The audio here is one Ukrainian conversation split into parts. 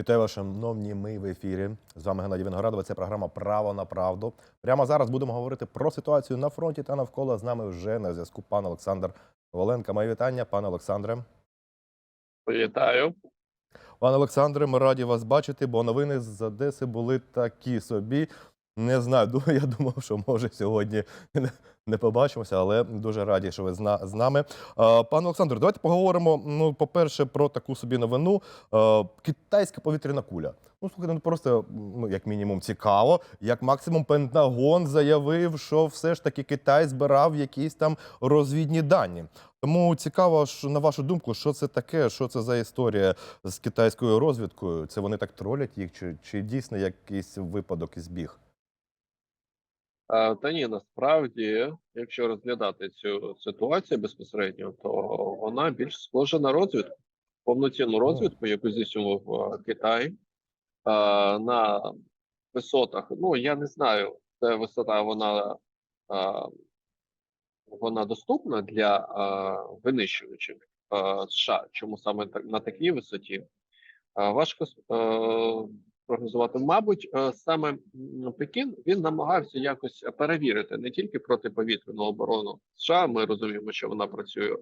Вітаю вас, шановні. Ми в ефірі. З вами Геннадій Виноградова. Це програма Право на правду. Прямо зараз будемо говорити про ситуацію на фронті та навколо. З нами вже на зв'язку пан Олександр Воленка. Моє вітання, пане Олександре. Вітаю. Пане Олександре, ми раді вас бачити, бо новини з Одеси були такі собі. Не знаю, я думав, що може сьогодні не- побачимося, але дуже раді, що ви з нами. Пане Олександр, давайте поговоримо. Ну, по-перше, про таку собі новину. Китайська повітряна куля. Ну, слухайте, ну просто ну, як мінімум цікаво. Як максимум, Пентагон заявив, що все ж таки Китай збирав якісь там розвідні дані. Тому цікаво, що, на вашу думку, що це таке, що це за історія з китайською розвідкою? Це вони так тролять їх, чи, чи дійсно якийсь випадок і збіг? А, Та ні, насправді, якщо розглядати цю ситуацію безпосередньо, то вона більш схожа на розвідку, повноцінну розвідку, яку здійснював Китай на висотах. Ну я не знаю, це висота вона, вона доступна для винищувачів США. Чому саме на такій висоті? Важко е, прогнозувати. Мабуть, е, саме Пекін він намагався якось перевірити не тільки протиповітряну оборону США. Ми розуміємо, що вона працює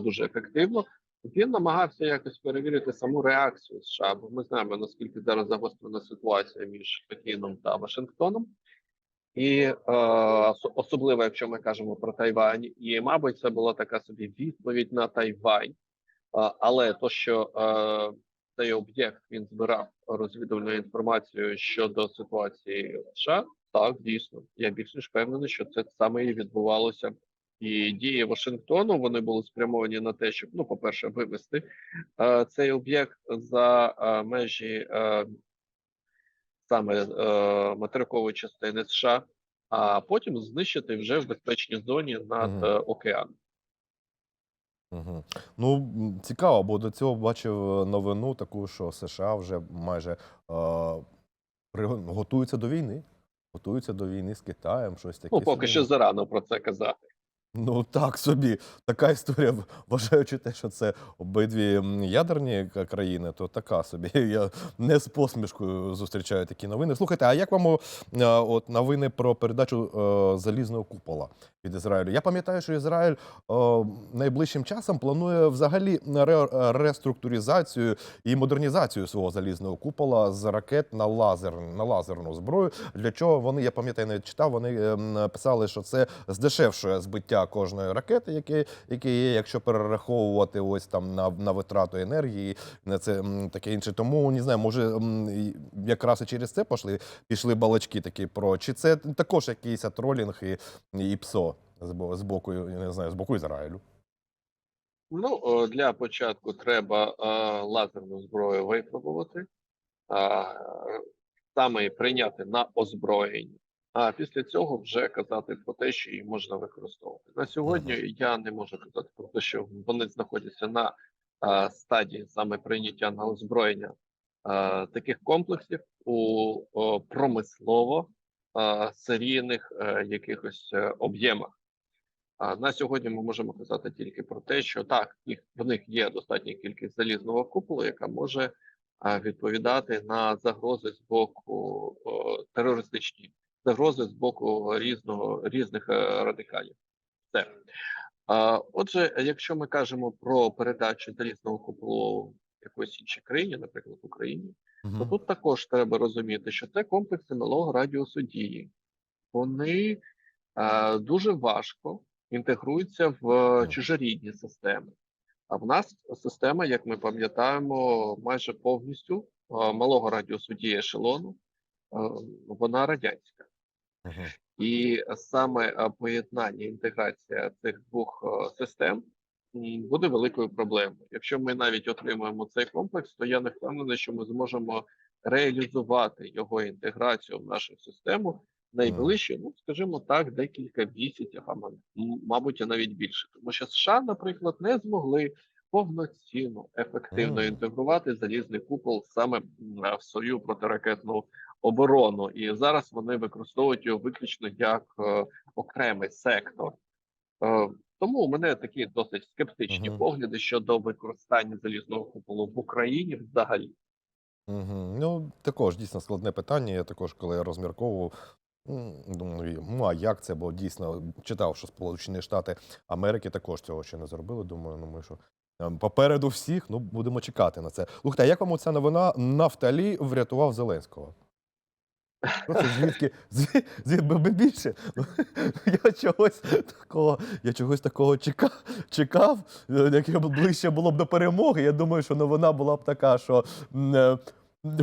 дуже ефективно. Він намагався якось перевірити саму реакцію США, бо ми знаємо наскільки зараз загострена ситуація між Пекіном та Вашингтоном. І е, особливо, якщо ми кажемо про Тайвань, і мабуть, це була така собі відповідь на Тайвань. Але то, що е, цей об'єкт він збирав розвідувальну інформацію щодо ситуації в США, так дійсно, я більш ніж впевнений, що це саме і відбувалося. І дії Вашингтону вони були спрямовані на те, щоб ну, по-перше, вивести е, цей об'єкт за е, межі е, саме е, материкової частини США, а потім знищити вже в безпечній зоні над Мгм. е, океаном. Угу. Ну, цікаво, бо до цього бачив е, новину таку, що США вже майже е, при- готуються до війни. Готуються до війни з Китаєм, щось таке. Ну, поки собі. що зарано про це казати. Ну так собі. Така історія, вважаючи те, що це обидві ядерні країни, то така собі. Я не з посмішкою зустрічаю такі новини. Слухайте, а як вам е, от новини про передачу е, залізного купола від Ізраїлю? Я пам'ятаю, що Ізраїль е, найближчим часом планує взагалі ре- реструктуризацію і модернізацію свого залізного купола з ракет на лазер на лазерну зброю. Для чого вони, я пам'ятаю, навіть читав, вони ем, писали, що це здешевшує збиття кожної ракети, яке, яке є, якщо перераховувати ось там на, на витрату енергії, на це таке інше. Тому не знаю, може якраз і через це пішли, пішли балачки такі про чи це також якийсь тролінг і, і ПСО з з боку, я не знаю, з боку Ізраїлю. Ну, для початку треба е, лазерну зброю випробувати, е, саме прийняти на озброєння, а після цього вже казати про те, що її можна використовувати. На сьогодні я не можу казати про те, що вони знаходяться на е, стадії саме прийняття на озброєння е, таких комплексів у о, промислово е, серійних е, якихось е, об'ємах. А на сьогодні ми можемо казати тільки про те, що так, їх в них є достатня кількість залізного куполу, яка може а, відповідати на загрози з боку о, терористичні загрози з боку різного різних е, радикалів. Все. Отже, якщо ми кажемо про передачу залізного куполу якоїсь іншій країні, наприклад, Україні, то тут також треба розуміти, що це комплекси малого радіусу дії. Вони е, дуже важко інтегруються в е, чужорідні системи. А в нас система, як ми пам'ятаємо, майже повністю е, малого радіусу дії ешелону, е, вона радянська. І саме е, поєднання, інтеграція цих двох е, систем буде великою проблемою. Якщо ми навіть отримаємо цей комплекс, то я не впевнений, що ми зможемо реалізувати його інтеграцію в нашу систему найближче, ну скажімо так, декілька місяців, а мабуть, навіть більше, тому що США, наприклад, не змогли повноцінно ефективно інтегрувати залізний купол саме в свою протиракетну оборону, і зараз вони використовують його виключно як е, окремий сектор. Е, тому у мене такі досить скептичні Мгм. погляди щодо використання залізного куполу в Україні взагалі. Угу. Ну, також дійсно складне питання. Я також, коли я розмірковував, думаю, ну а як це? Бо дійсно читав, що Сполучені Штати Америки також цього ще не зробили. Думаю, ну ми що. е, Попереду всіх, ну будемо чекати на це. Слухайте, а як вам оця новина Нафталі врятував Зеленського? Просто звідки звід, звід, більше? Ну, Я чогось такого, я чогось такого чекав, чекав, яке ближче було б до перемоги. Я думаю, що новина була б така, що е,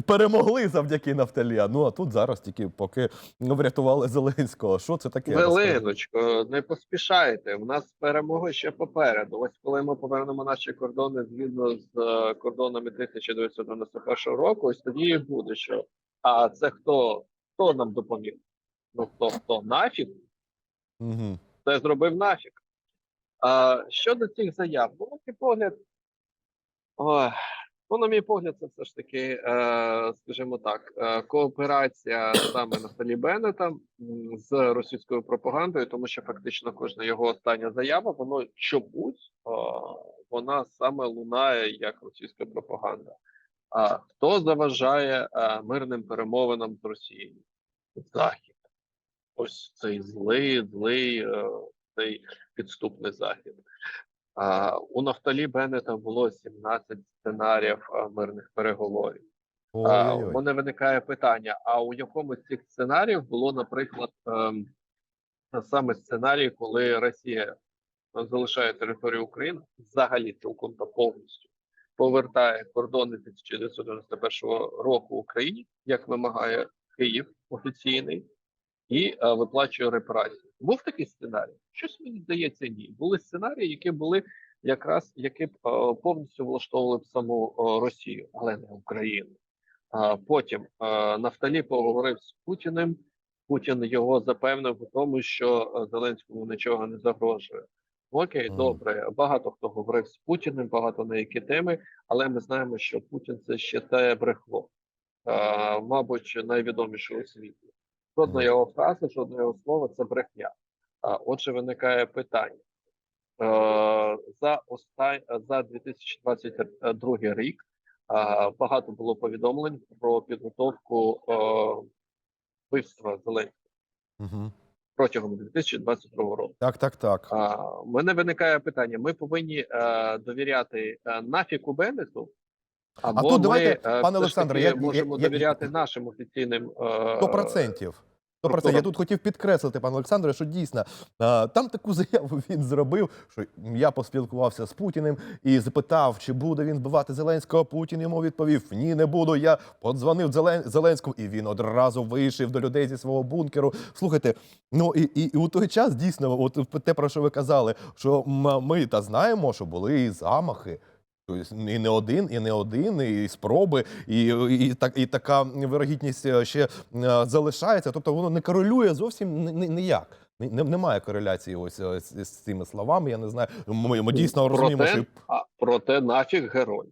перемогли завдяки Нафталія. Ну а тут зараз тільки поки врятували Зеленського. Що це таке? Розкажіть. Не поспішайте. У нас перемога ще попереду. Ось коли ми повернемо наші кордони згідно з е, кордонами 1991 року, ось тоді і буде що. А це хто? Хто нам допоміг? Ну хто хто нафіг? Мгм. Це зробив нафіг. А щодо цих заяв, ну, на мій погляд, ой, ну, на мій погляд, це все ж таки, е, скажімо так, е, кооперація саме Нафталі Беннета м, з російською пропагандою, тому що фактично кожна його остання заява, воно чомусь е, вона саме лунає як російська пропаганда. А хто заважає е, мирним перемовинам з Росією? Захід. Ось цей злий, злий, е, цей підступний захід. У Нафталі Беннета було 17 сценаріїв мирних переговорів. У мене виникає питання: а у якому з цих сценаріїв було, наприклад, ем, саме сценарій, коли Росія залишає територію України взагалі цілком та повністю повертає кордони 1991 року Україні, як вимагає Київ офіційний, і е, виплачує репарації. Був такий сценарій? Щось мені здається, ні. Були сценарії, які були якраз які б е, повністю влаштовували б саму е, Росію, але не Україну. А потім е, Нафталі поговорив з Путіним. Путін його запевнив у тому, що е, Зеленському нічого не загрожує. Окей, добре. Багато хто говорив з Путіним, багато на які теми, але ми знаємо, що Путін це ще те брехло, е, мабуть, найвідоміше у світі. Жодна його фраза, жодне його слово це брехня. А отже, виникає питання. За оста... за 2022 рік багато було повідомлень про підготовку вбивства Зеленського Мгм. протягом 2022 року. Так, так, так. У мене виникає питання: ми повинні е, довіряти е, нафіку Беннету, або тут ми, давайте, е, пане Олександре, я- можемо я- я- довіряти нашим офіційним е, Сто процентів. Процентів. Я тут хотів підкреслити, пане Олександре, що дійсно там таку заяву він зробив, що я поспілкувався з Путіним і запитав, чи буде він вбивати Зеленського. Путін йому відповів: Ні, не буду. Я подзвонив Зелен... Зеленському, і він одразу вийшов до людей зі свого бункеру. Слухайте, ну і, і, і у той час дійсно, от те, про що ви казали, що ми та знаємо, що були і замахи. Тобто і не один, і не один, і спроби, і, і, так, і така вирогідність е, ще е, залишається. Тобто воно не корелює зовсім ні- ні- ніяк. Немає кореляції ось е, з, цими словами. Я не знаю. Ми, ми дійсно розуміємо, що а, проте нафіг герой.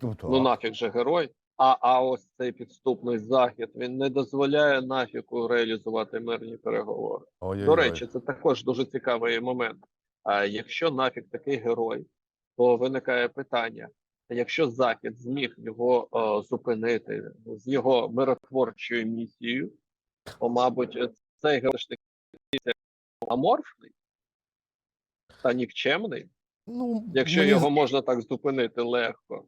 Так. Ну нафіг же герой. А, а ось цей підступний захід він не дозволяє нафіку реалізувати мирні переговори. Ой-ой-ой. До речі, це також дуже цікавий момент. А якщо нафіг такий герой, то виникає питання: якщо Захід зміг його е, зупинити з його миротворчою місією, то, мабуть, цей герой аморфний та нікчемний, ну, якщо мені його можна так зупинити легко.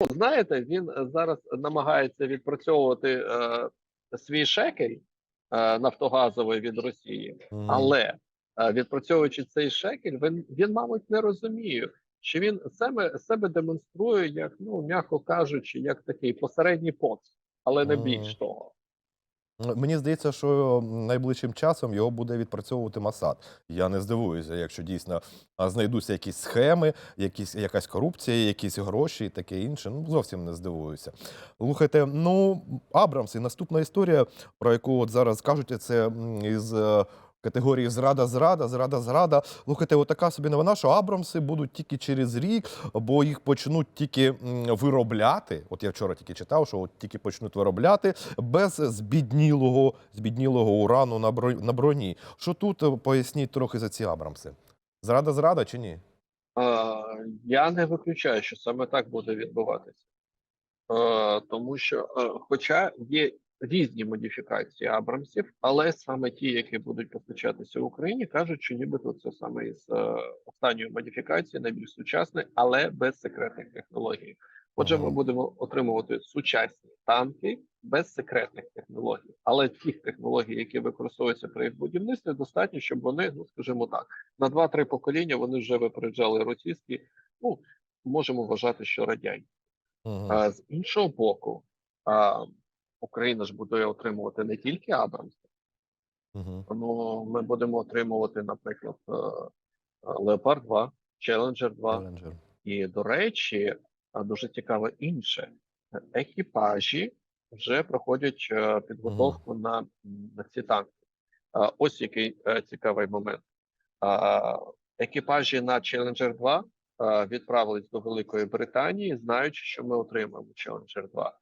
Ну, знаєте, він зараз намагається відпрацьовувати е, свій шекель е, нафтогазовий від Росії. Мгм. Але е, відпрацьовуючи цей шекель, він, він, мабуть, не розуміє, що він себе, себе демонструє як, ну, м'яко кажучи, як такий посередній поц, але не більш того. Мені здається, що найближчим часом його буде відпрацьовувати Масад. Я не здивуюся, якщо дійсно знайдуться якісь схеми, якісь, якась корупція, якісь гроші і таке інше. Ну, зовсім не здивуюся. Слухайте, ну, Абрамс, і наступна історія, про яку от зараз кажуть, це із е, категорії зрада, зрада, зрада, зрада. Слухайте, отака собі новина, що Абрамси будуть тільки через рік, бо їх почнуть тільки виробляти. От я вчора тільки читав, що от тільки почнуть виробляти без збіднілого, збіднілого урану на бро- на броні. Що тут е, поясніть трохи за ці Абрамси? Зрада, зрада чи ні? Я не виключаю, що саме так буде відбуватися. е, тому що, е, хоча є різні модифікації Абрамсів, але саме ті, які будуть постачатися в Україні, кажуть, що нібито це саме із е, останньої модифікації, найбільш сучасне, але без секретних технологій. Отже, ми будемо отримувати сучасні танки без секретних технологій, але тих технологій, які використовуються при їх будівництві, достатньо, щоб вони, ну скажімо так, на 2-3 покоління вони вже випереджали російські. Ну можемо вважати, що радянські. Мгм. А з іншого боку, а, Україна ж буде отримувати не тільки Абрамс, Мгм. ну ми будемо отримувати, наприклад, е, е, Леопард 2, Челенджер 2, Челленджер. і, до речі, дуже цікаво інше. Екіпажі вже проходять е, підготовку на, м, на ці танки. Ось який е, цікавий момент. Екіпажі на Challenger 2 е, відправились до Великої Британії, знаючи, що ми отримаємо Challenger 2.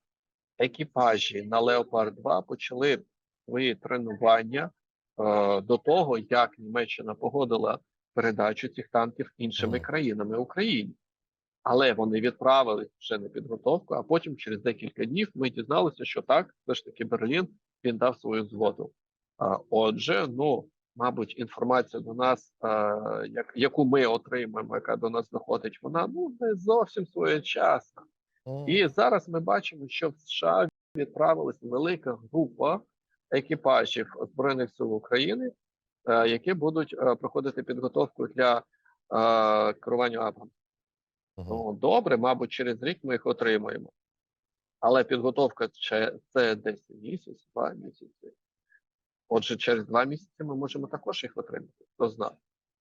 Екіпажі на Leopard 2 почали свої тренування е, до того, як Німеччина погодила передачу цих танків іншими країнами Україні. Але вони відправили вже на підготовку, а потім через декілька днів ми дізналися, що так, все ж таки Берлін він дав свою згоду. А, Отже, ну мабуть, інформація до нас, а, як, яку ми отримуємо, яка до нас доходить, вона ну не зовсім своєчасна. І зараз ми бачимо, що в США відправилася велика група екіпажів збройних сил України, е, які будуть е, проходити підготовку для е, керування Абрам. Ну, добре, мабуть, через рік ми їх отримаємо. Але підготовка це, це десь місяць, два місяці. Отже, через два місяці ми можемо також їх отримати. Хто знає.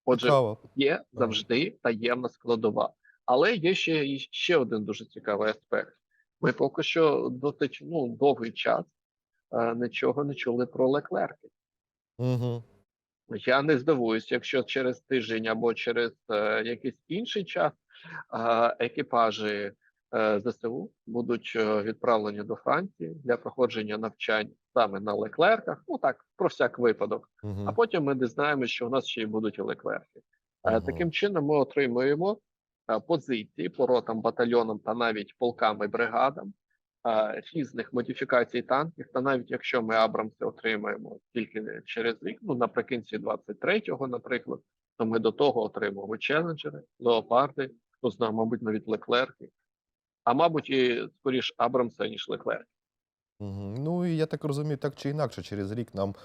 Отже, є завжди таємна складова. Але є ще, ще один дуже цікавий аспект. Ми поки що досить ну, довгий час е, нічого не чули про леклерки. Мгм. Я не здивуюсь, якщо через тиждень або через е, якийсь інший час е, екіпажі е, ЗСУ будуть е, відправлені до Франції для проходження навчань саме на леклерках. Ну так, про всяк випадок. Мгм. А потім ми дізнаємося, що у нас ще й будуть і леклерки. Е, Таким чином, ми отримуємо позиції по ротам, батальйонам та навіть полкам і бригадам е, різних модифікацій танків. Та навіть якщо ми Абрамси отримаємо тільки через рік, ну наприкінці 23-го, наприклад, то ми до того отримуємо челенджери, леопарди, хто знає, мабуть, навіть леклерки, а мабуть, і скоріш Абрамса, ніж леклерки. Ну і я так розумію, так чи інакше, через рік нам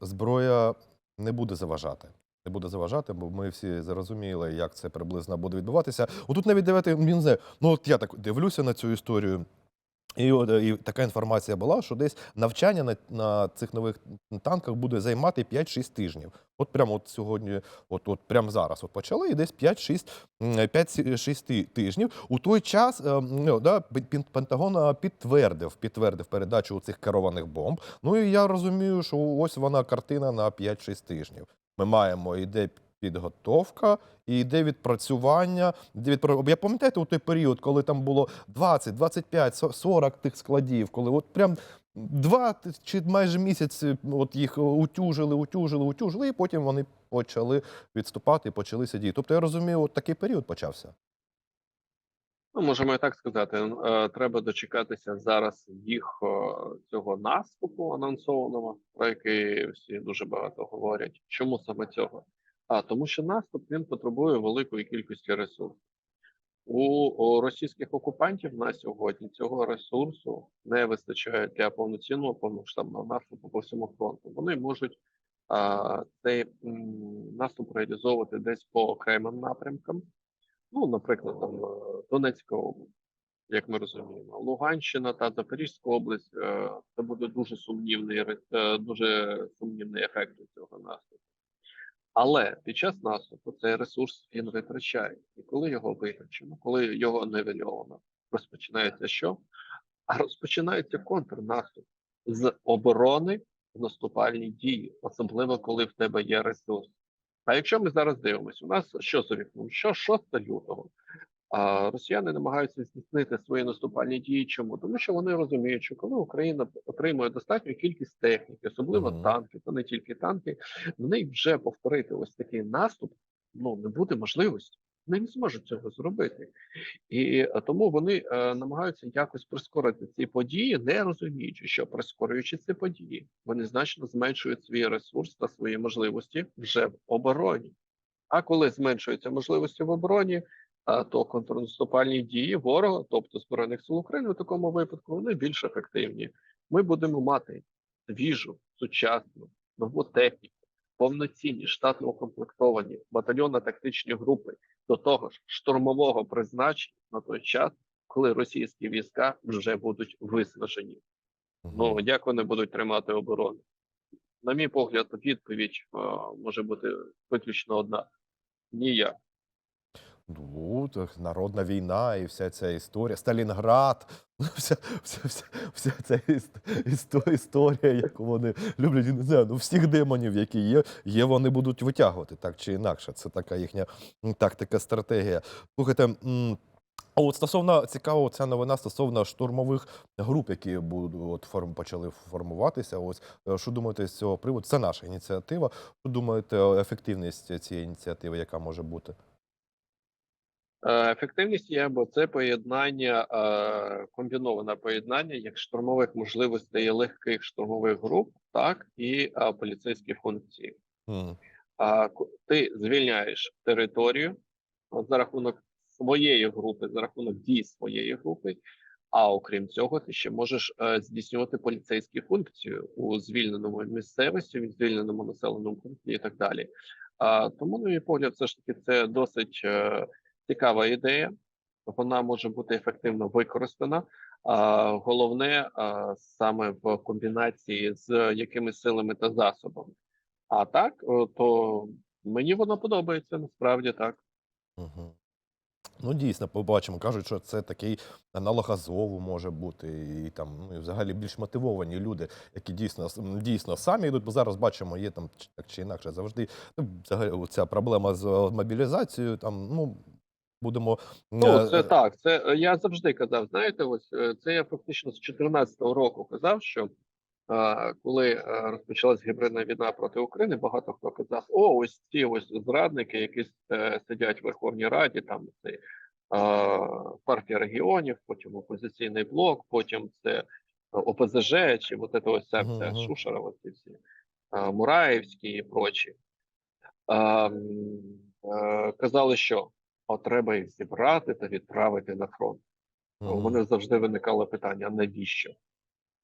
зброя не буде заважати. Не буде заважати, бо ми всі зрозуміли, як це приблизно буде відбуватися. Отут навіть давайте, знаю, ну от я так дивлюся на цю історію. І, і така інформація була, що десь навчання на, на цих нових танках буде займати 5-6 тижнів. От прямо от сьогодні, от, от прямо зараз от почали, і десь 5-6 тижнів. У той час е, ну, да, Пен- Пен- Пентагон е, підтвердив, підтвердив передачу цих керованих бомб. Ну і я розумію, що ось вона картина на 5-6 тижнів. Ми маємо іде підготовка і йде відпрацювання. Відпра... Я пам'ятаєте у той період, коли там було 20, 25, 40 тих складів, коли от прям два чи майже місяць е, от їх утюжили, утюжили, утюжили, і потім вони почали відступати, почалися дії. Тобто я розумію, от такий період почався. Ну, можемо і так сказати. Е, Треба дочекатися зараз їх цього наступу анонсованого, про який всі дуже багато говорять. Чому саме цього? А тому, що наступ він потребує великої кількості ресурсів. У, російських окупантів на сьогодні цього ресурсу не вистачає для повноцінного повномасштабного наступу по всьому фронту. Вони можуть а, цей м, наступ реалізовувати десь по окремим напрямкам. Ну, наприклад, там е, Донецька область, як ми розуміємо, Луганщина та Запорізька область е, це буде дуже сумнівний е, дуже сумнівний ефект від цього наступу. Але під час наступу цей ресурс він витрачає. І коли його витрачено, коли його нивельовано, розпочинається що? А розпочинається контрнаступ з оборони в наступальні дії, особливо коли в тебе є ресурс. А якщо ми зараз дивимося, у нас що за вікном? Що 6 лютого? А росіяни намагаються здійснити свої наступальні дії. Чому? Тому що вони розуміють, що коли Україна отримує достатню кількість техніки, особливо Мгм. танки, то не тільки танки, в них вже повторити ось такий наступ ну не буде можливості. Не зможуть цього зробити. І е, тому вони е, намагаються якось прискорити ці події, не розуміючи, що прискорюючи ці події, вони значно зменшують свій ресурс та свої можливості вже в обороні. А коли зменшуються можливості в обороні, а, то контрнаступальні дії ворога, тобто збройних сил України, в такому випадку вони більш ефективні. Ми будемо мати свіжу, сучасну, нову техніку, повноцінні, штатно укомплектовані батальйонно-тактичні групи до того ж штурмового призначення на той час, коли російські війська вже будуть виснажені. Ну як вони будуть тримати оборону? На мій погляд, відповідь е, може бути виключно одна: ніяк. Ну, так, народна війна і вся ця історія. Сталінград, вся, вся, вся, вся ця іс- істо- історія, яку вони люблять, не знаю, ну всіх демонів, які є, є, вони будуть витягувати так чи інакше. Це така їхня тактика, стратегія. Слухайте. а от стосовно цікаво, ця новина стосовно штурмових груп, які от форм почали формуватися. Ось е, що думаєте з цього приводу? Це наша ініціатива. Що думаєте, ефективність цієї ініціативи, яка може бути? Е, Ефективність є, бо це поєднання, е, комбіноване поєднання як штурмових можливостей легких штурмових груп, так і е, поліцейські функції. Ку- ти звільняєш територію за рахунок своєї групи, за рахунок дій своєї групи. А окрім цього, ти ще можеш здійснювати поліцейські функції у звільненому місцевості, в звільненому населеному пункті і так далі. Тому, на мій погляд, все ж таки це досить цікава ідея. Вона може бути ефективно використана. А, головне саме в комбінації з якимись силами та засобами. А так, е, то мені воно подобається, насправді так. Мгм. Ну, дійсно, побачимо. Кажуть, що це такий аналог Азову може бути, і там ну, і взагалі більш мотивовані люди, які дійсно дійсно самі йдуть, бо зараз бачимо, є там так чи інакше завжди. Ну, взагалі, ця проблема з мобілізацією. Там ну будемо Ну, е, це так. Це е, я завжди казав. Знаєте, ось е, це я фактично з 14-го року казав, що коли розпочалась гібридна війна проти України, багато хто казав: о, ось ці ось зрадники, які сидять в Верховній Раді, там це партія регіонів, потім опозиційний блок, потім це ОПЗЖ, чи от це ось ця вся ось ці всі Мураєвські і прочі. Казали, що от треба їх зібрати та відправити на фронт. У мене завжди виникало питання: навіщо?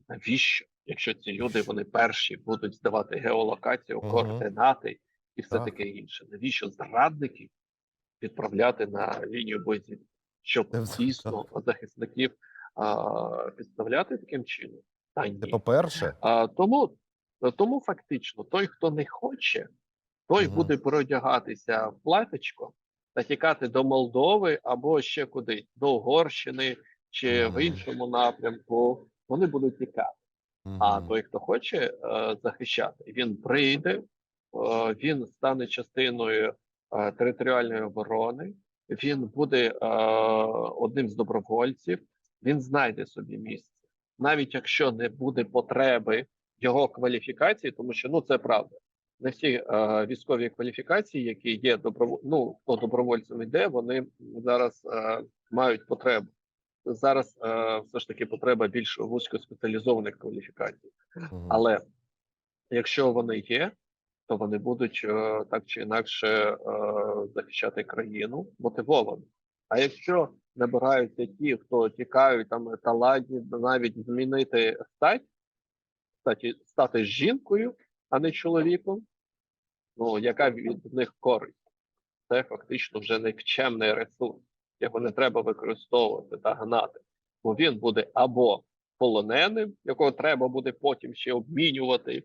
Навіщо? Якщо ці люди вони перші будуть здавати геолокацію, Мгм. координати і все таке інше. Навіщо зрадників відправляти на лінію боєзіткнення? Щоб дійсно захисників а, підставляти таким чином? Та Це по-перше, А, тому, тому фактично, той, хто не хоче, той Мгм. буде переодягатися в платячко та тікати до Молдови або ще кудись, до Угорщини чи в іншому напрямку. Вони будуть тікати. А той, хто хоче е, захищати, він прийде, е, він стане частиною е, територіальної оборони, він буде е, одним з добровольців, він знайде собі місце, навіть якщо не буде потреби його кваліфікації, тому що ну це правда. Не всі е, військові кваліфікації, які є доброво... ну, хто добровольцем йде, вони зараз е, мають потребу. Зараз е, все ж таки потреба більш вузькоспеціалізованих кваліфікацій. Але якщо вони є, то вони будуть е, так чи інакше е, захищати країну мотивовано. А якщо набираються ті, хто тікають там та ладні навіть змінити стать, статі, стати жінкою, а не чоловіком, ну яка від них користь? Це фактично вже нікчемний ресурс, його не треба використовувати та гнати, бо він буде або полоненим, якого треба буде потім ще обмінювати,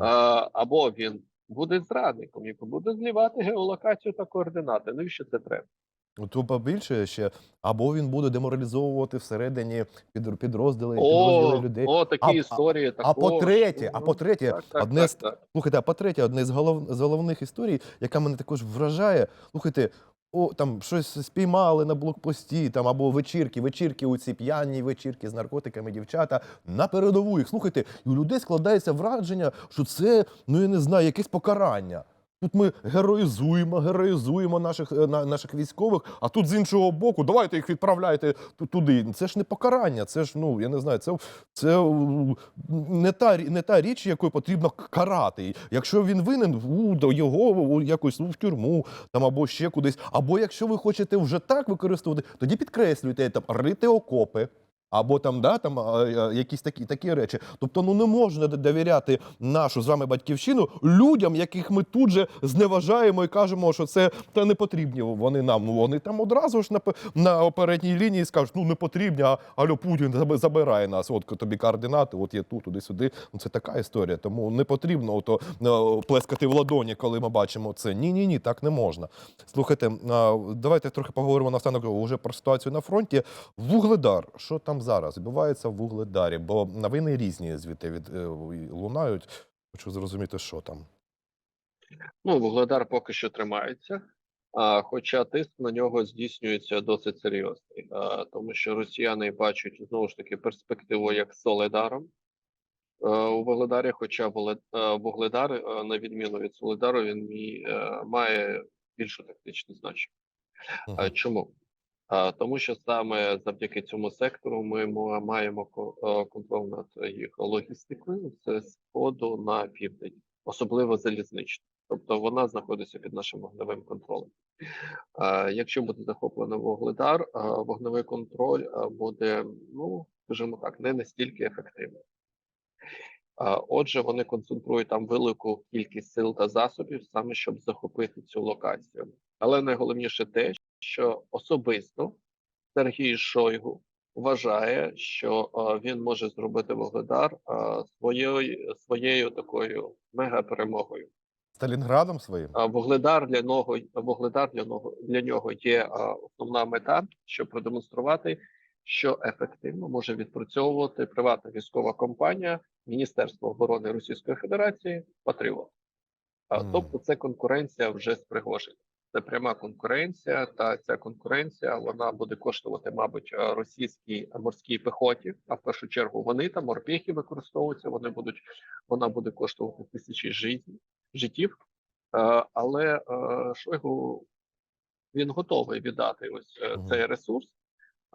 а, або він буде зрадником, який буде злівати геолокацію та координати. Навіщо це треба? Тут побільше ще, або він буде деморалізовувати всередині під, підрозділи, О, підрозділи людей. о, такі А- історії. А по-третє, а по-третє, Так, так, одне так, з так. Слухайте, а по-третє, одне з, голов... з головних історій, яка мене також вражає. Слухайте, о, там щось спіймали на блокпості, там або вечірки, вечірки у ці п'яні вечірки з наркотиками, дівчата на передову їх. Слухайте, і у людей складається враження, що це, ну я не знаю, якесь покарання. Тут ми героїзуємо, героїзуємо наших, е, на- наших військових, а тут з іншого боку, давайте їх відправляйте туди. Це ж не покарання, це ж ну я не знаю, це, це не та не та річ, якою потрібно карати. Якщо він винен, у, до його якось в тюрму там або ще кудись. Або якщо ви хочете вже так використовувати, тоді підкреслюйте там рити окопи. Або там, да, там якісь такі, такі речі. Тобто, ну не можна довіряти нашу з вами батьківщину людям, яких ми тут же зневажаємо і кажемо, що це та не потрібні вони нам. Ну вони там одразу ж на, на передній лінії скажуть, ну не потрібні, а алло, Путін забирає нас. От тобі координати, от є тут, туди-сюди. Ну це така історія. Тому не потрібно ото е, плескати в ладоні, коли ми бачимо це. Ні, ні, ні, так не можна. Слухайте, давайте трохи поговоримо наостанок уже про ситуацію на фронті. Вугледар, що там зараз відбувається в Вугледарі? Бо новини різні звідти від е, лунають. Хочу зрозуміти, що там. Ну, Вугледар поки що тримається, а, хоча тиск на нього здійснюється досить серйозний, а, тому що росіяни бачать знову ж таки перспективу як з Соледаром е, у Вугледарі, хоча е, Вугледар, на відміну від Соледару, він має більше тактичне значення. Мгм. А Чому? Тому що саме завдяки цьому сектору ми маємо е, контроль над їх логістикою з сходу на південь, особливо залізничною. Тобто вона знаходиться під нашим вогневим контролем. Якщо буде захоплено вугледар, вогневий контроль буде, ну скажімо так, не настільки ефективним. Отже, вони концентрують там велику кількість сил та засобів саме щоб захопити цю локацію. Але найголовніше те, що особисто Сергій Шойгу вважає, що е, він може зробити Вугледар е, своєю своєю такою мегаперемогою. Сталінградом своїм? А Вугледар для нього Вугледар для нього для нього є е, основна мета, щоб продемонструвати, що ефективно може відпрацьовувати приватна військова компанія Міністерства оборони Російської Федерації Патріот. Тобто це конкуренція вже з Пригожиним. Це пряма конкуренція, та ця конкуренція вона буде коштувати, мабуть, е, російській морській пехоті. А в першу чергу вони там морпіхи використовуються. Вони будуть, вона буде коштувати тисячі життів, життів. Е, Але е, Шойгу він готовий віддати ось е, цей ресурс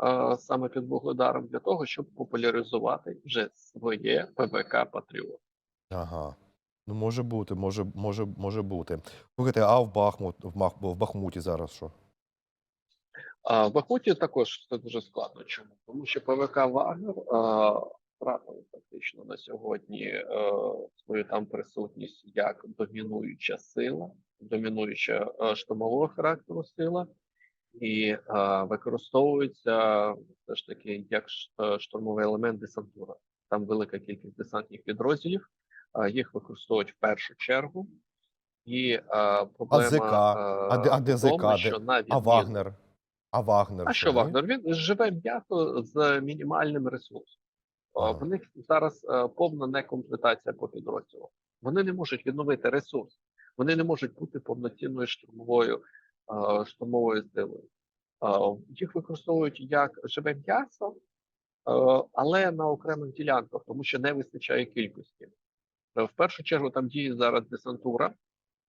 е, саме під Вугледаром для того, щоб популяризувати вже своє ПВК Патріот. Ага. Ну, може бути, може, може, може бути. Слухайте, а в Бахмут, в, Бахмуті зараз що? А в Бахмуті також це дуже складно. Чому? Тому що ПВК Вагнер а, втратили фактично на сьогодні е, свою там присутність як домінуюча сила, домінуюча е, штурмового характеру сила, і е, використовується все ж таки як штурмовий елемент десантура. Там велика кількість десантних підрозділів, а їх використовують в першу чергу. І е, проблема ЗК? А а е, де ЗК? тому, що на А Вагнер? А Вагнер? а що? Вагнер? Він живе м'яко з мінімальним ресурсом. А, А. В них зараз повна некомплектація по підрозділу. Вони не можуть відновити ресурс, вони не можуть бути повноцінною штурмовою штурмовою силою. А, Їх використовують як живе м'ясо, але на окремих ділянках, тому що не вистачає кількості. Е, В першу чергу там діє зараз десантура,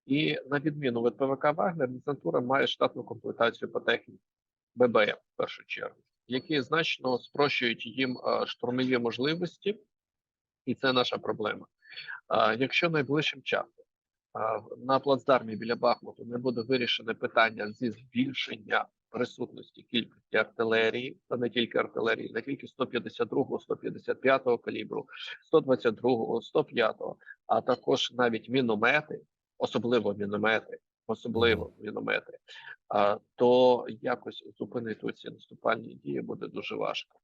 і на відміну від ПВК Вагнер, десантура має штатну комплектацію по техніці. ББМ в першу чергу, які значно спрощують їм е, штурмові можливості, і це наша проблема. Якщо найближчим часом на плацдармі біля Бахмуту не буде вирішене питання зі збільшення присутності кількості артилерії, та не тільки артилерії, не тільки 152-го, 155-го калібру, 122-го, 105-го, а також навіть міномети, особливо міномети, особливо міномети, то якось зупинити ці наступальні дії буде дуже важко.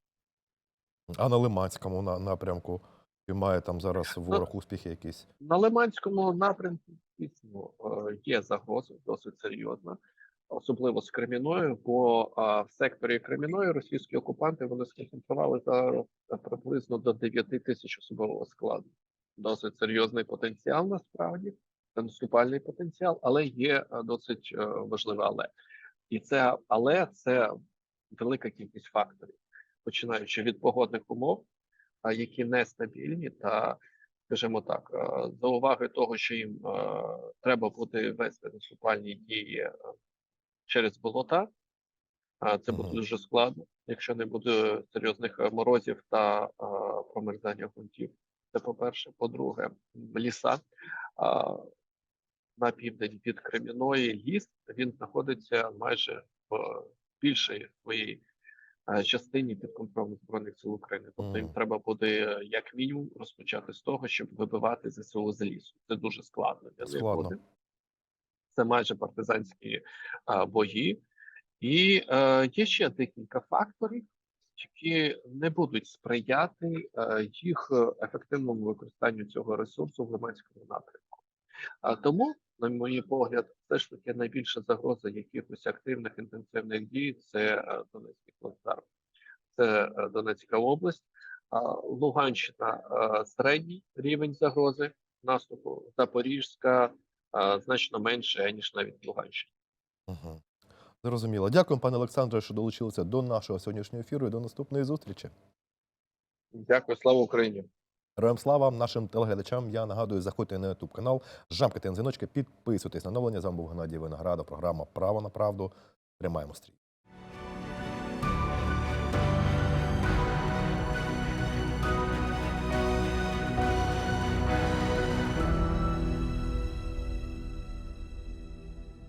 А на Лиманському на, напрямку і має там зараз ворог успіхи якісь. На Лиманському напрямку дійсно е, є загроза досить серйозна, особливо з Креміною, бо а, в секторі Креміної російські окупанти вони сконцентрували зараз приблизно до 9 тисяч особового складу. Досить серйозний потенціал насправді, наступальний потенціал, але є е, досить е, важливе але. І це але це велика кількість факторів, починаючи від погодних умов, які нестабільні та скажімо так, е, за уваги того, що їм е, треба буде вести наступальні дії е, через болота. А це буде дуже складно, якщо не буде серйозних е, морозів та е, промерзання ґрунтів. Це по-перше. По-друге, ліса а, на південь від Креміної ліс він знаходиться майже в більшій своїй е, частині під контролем збройних сил України. Тобто їм треба буде як мінімум розпочати з того, щоб вибивати ЗСУ з лісу. Це дуже складно для них буде. Це майже партизанські бої. І е, є ще декілька факторів, які не будуть сприяти е, їх ефективному використанню цього ресурсу в Лиманському напрямку. Тому, на мій погляд, все ж таки найбільша загроза якихось активних інтенсивних дій це е, Донецький плацдарм, це Донецька область, Луганщина середній рівень загрози наступу, Запорізька значно менше ніж навіть Луганщині. Угу. Зрозуміло. Дякую, пане Олександре, що долучилися до нашого сьогоднішнього ефіру і до наступної зустрічі. Дякую, слава Україні. Героям слава нашим телеглядачам. Я нагадую, заходьте на YouTube канал, жамкайте на дзвіночки, підписуйтесь на новлення. З вами був Геннадій Виноградов. Програма Право на правду. Тримаємо стрій.